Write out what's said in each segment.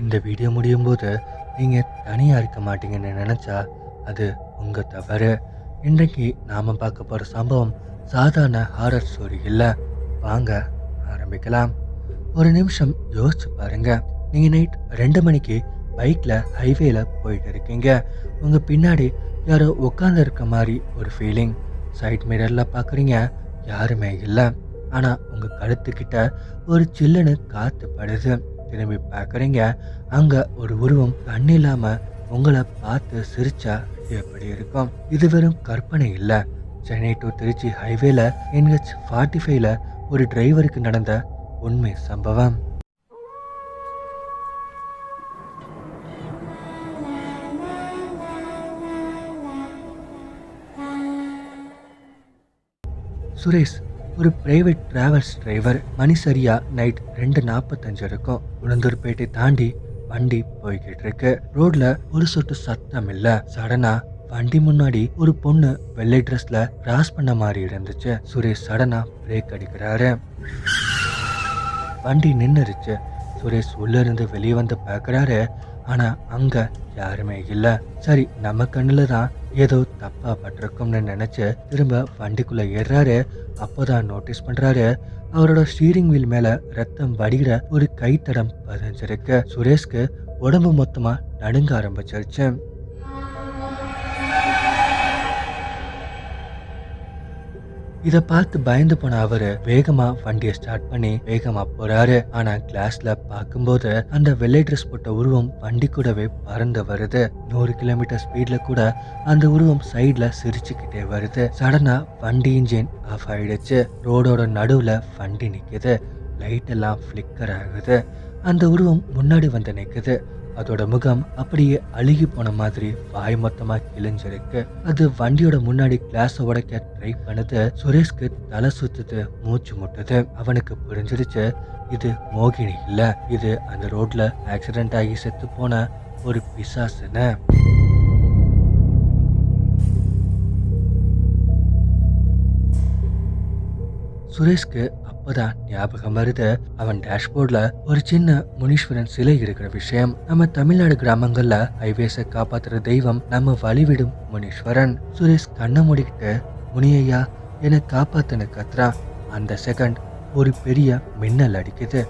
இந்த வீடியோ முடியும் போது நீங்கள் தனியாக இருக்க மாட்டீங்கன்னு நினச்சா அது உங்கள் தவறு. இன்றைக்கு நாம் பார்க்க போகிற சம்பவம் சாதாரண ஹாரர் ஸ்டோரி இல்லை. வாங்க ஆரம்பிக்கலாம். ஒரு நிமிஷம் யோசிச்சு பாருங்க. நீங்கள் நைட் ரெண்டு மணிக்கு பைக்கில் ஹைவேல போயிட்டு இருக்கீங்க. உங்கள் பின்னாடி யாரோ உட்காந்து இருக்க மாதிரி ஒரு ஃபீலிங் சைட் மிரரில் பார்க்குறீங்க யாருமே இல்லை. ஆனால் உங்கள் கழுத்துக்கிட்ட ஒரு சில்லுன்னு காற்று படுது. திரும்பி பார்க்குறீங்க அங்கே ஒரு உருவம் கண் இல்லாமல் உங்களை பார்த்து சிரிச்சா எப்படி இருக்கும்? இது வெறும் கற்பனை இல்லை. சென்னை டு திருச்சி ஹைவேல என்ஹெச் ஃபார்ட்டி ஃபைவ்ல ஒரு டிரைவருக்கு நடந்த உண்மை சம்பவம். சுரேஷ் ஒரு பிரைவேட் டிராவல்ஸ் டிரைவர் மணி சரியா நைட் ரெண்டு நாற்பத்தஞ்சு இருக்கும் உளுந்தூர்பேட்டை தாண்டி வண்டி போய்கிட்டு இருக்கு. ரோட்ல ஒரு சொட்டு சத்தம் இல்ல. சடனா வண்டி முன்னாடி ஒரு பொண்ணு வெள்ளை ட்ரெஸ்ல கிராஸ் பண்ண மாதிரி இருந்துச்சு. சுரேஷ் சடனா பிரேக் அடிக்கிறாரு. வண்டி நின்னுருச்சு. சுரேஷ் உள்ள இருந்து வெளியே வந்து பார்க்குறாரு. ஆனா அங்க யாருமே இல்ல. சரி நம்ம கண்ணுல தான் ஏதோ தப்பா பட்டிருக்கும்னு நினைச்சு திரும்ப வண்டிக்குள்ள ஏறுறாரு. அப்போதான் நோட்டீஸ் பண்றாரு அவரோட ஸ்டீரிங் வீல் மேல ரத்தம் வடிகிற ஒரு கைத்தடம் பதிஞ்சிருக்கு. சுரேஷ்க்கு உடம்பு மொத்தமா நடுங்க ஆரம்பிச்சிருச்சு. இதை பார்த்து பயந்து போன அவரு வேகமா வண்டியை ஸ்டார்ட் பண்ணி வேகமா போறாரு. ஆனா கிளாஸ்ல பார்க்கும்போது அந்த வெள்ளை ட்ரெஸ் போட்ட உருவம் வண்டி கூடவே பறந்து வருது. நூறு கிலோமீட்டர் ஸ்பீட்ல கூட அந்த உருவம் சைட்ல சிரிச்சுக்கிட்டே வருது. சடனா வண்டி இன்ஜின் ஆஃப் ஆயிடுச்சு. ரோடோட நடுவுல வண்டி நிக்குது. லைட் எல்லாம் ஃபிளிக்கர் ஆகுது. அந்த உருவம் முன்னாடி வந்து நிக்குது. அதோட முகம் அப்படியே அழுகி போன மாதிரி வாய் மொத்தமா கிழிஞ்சிருக்கு. அது வண்டியோட முன்னாடி கிளாஸ் உடைக்க ட்ரை பண்ணுது சுரேஷ்க்கு தலை சுத்துது மூச்சு முட்டுது. அவனுக்கு புரிஞ்சிருச்சு இது மோகினி இல்ல இது அந்த ரோட்ல ஆக்சிடென்ட் ஆகி செத்து போன ஒரு பிசாசுன்னு. சுரேஷ்க்கு அப்பதான் ஞாபகம் வருது. அவன் டேஷ்போர்ட்ல ஒரு சின்ன முனீஸ்வரன் சிலை இருக்கிற விஷயம். நம்ம தமிழ்நாடு கிராமங்கள்ல ஹைவேஸை காப்பாத்துற தெய்வம் நம்ம வழிவிடும் முனீஸ்வரன். சுரேஷ் கண்ணை மூடிக்கிட்டு முனியையா என்னை காப்பாத்துன்னு கத்துறான். அந்த செகண்ட் ஒரு பெரிய மின்னல் அடிக்குது.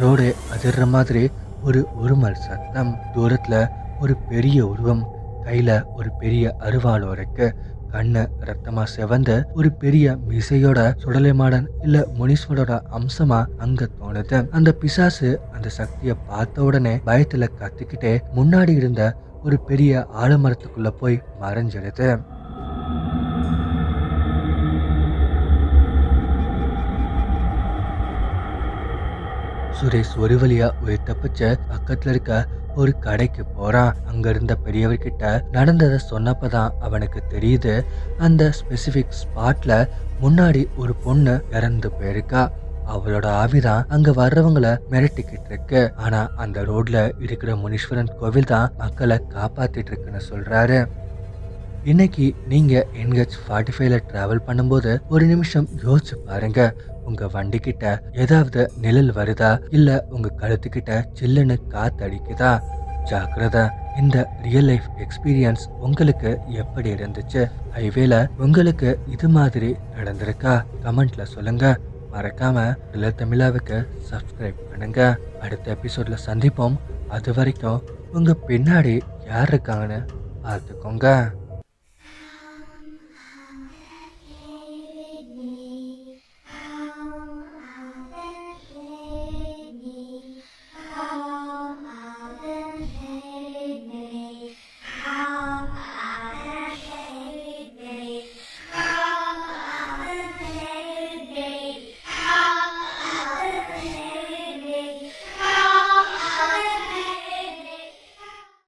ரோடு அதிர்ற மாதிரி ஒரு உருமல் சத்தம். தூரத்துல ஒரு பெரிய உருவம் கையில ஒரு பெரிய அருவாளோ இருக்கு கண்ணு ரத்தமா செவந்த ஒரு பெரிய மிசையோட சுடலைமாடன் இல்ல முனீஸ்வரோட அம்சமா அங்க தோணுது. அந்த பிசாசு அந்த சக்தியை பார்த்த உடனே பயத்துல கத்திக்கிட்டே முன்னாடி இருந்த ஒரு பெரிய ஆலமரத்துக்குள்ள போய் மறைஞ்சிடுது. சுரேஷ் ஒரு வழியா உயிர் தப்பிச்சு பக்கத்துல இருக்க ஒரு கடைக்கு போறான். அங்க இருந்த பெரியவர்கிட்ட நடந்ததை சொன்னப்பதான் அவனுக்கு தெரியுது. அந்த ஸ்பெசிபிக் ஸ்பாட்ல முன்னாடி ஒரு பொண்ணு இறந்து போயிருக்கா. அவளோட ஆவிதான் அங்க வர்றவங்கள மிரட்டிக்கிட்டு இருக்கு. ஆனா அந்த ரோட்ல இருக்கிற முனீஸ்வரன் கோவில் தான் மக்களை காப்பாத்திட்டு இருக்குன்னு சொல்றாரு. இன்னைக்கு நீங்க என்ஹெச் ஃபார்ட்டி ஃபைவ்ல டிராவல் பண்ணும்போது ஒரு நிமிஷம் யோசிச்சு பாருங்க. உங்க வண்டி கிட்ட ஏதாவது நிழல் வருதா? இல்ல உங்க கழுத்துக்கிட்ட சில்லுன்னு காத்து அடிக்குதா? ஜாக்கிரதா இந்த ரியல் லைஃப் எக்ஸ்பீரியன்ஸ் உங்களுக்கு எப்படி இருந்துச்சு? ஹைவேல உங்களுக்கு இது மாதிரி நடந்திருக்கா? கமெண்ட்ல சொல்லுங்க. மறக்காம இல்ல தமிழாவுக்கு சப்ஸ்கிரைப் பண்ணுங்க. அடுத்த எபிசோட்ல சந்திப்போம். அது வரைக்கும் உங்க பின்னாடி யார் இருக்காங்கன்னு பார்த்துக்கோங்க.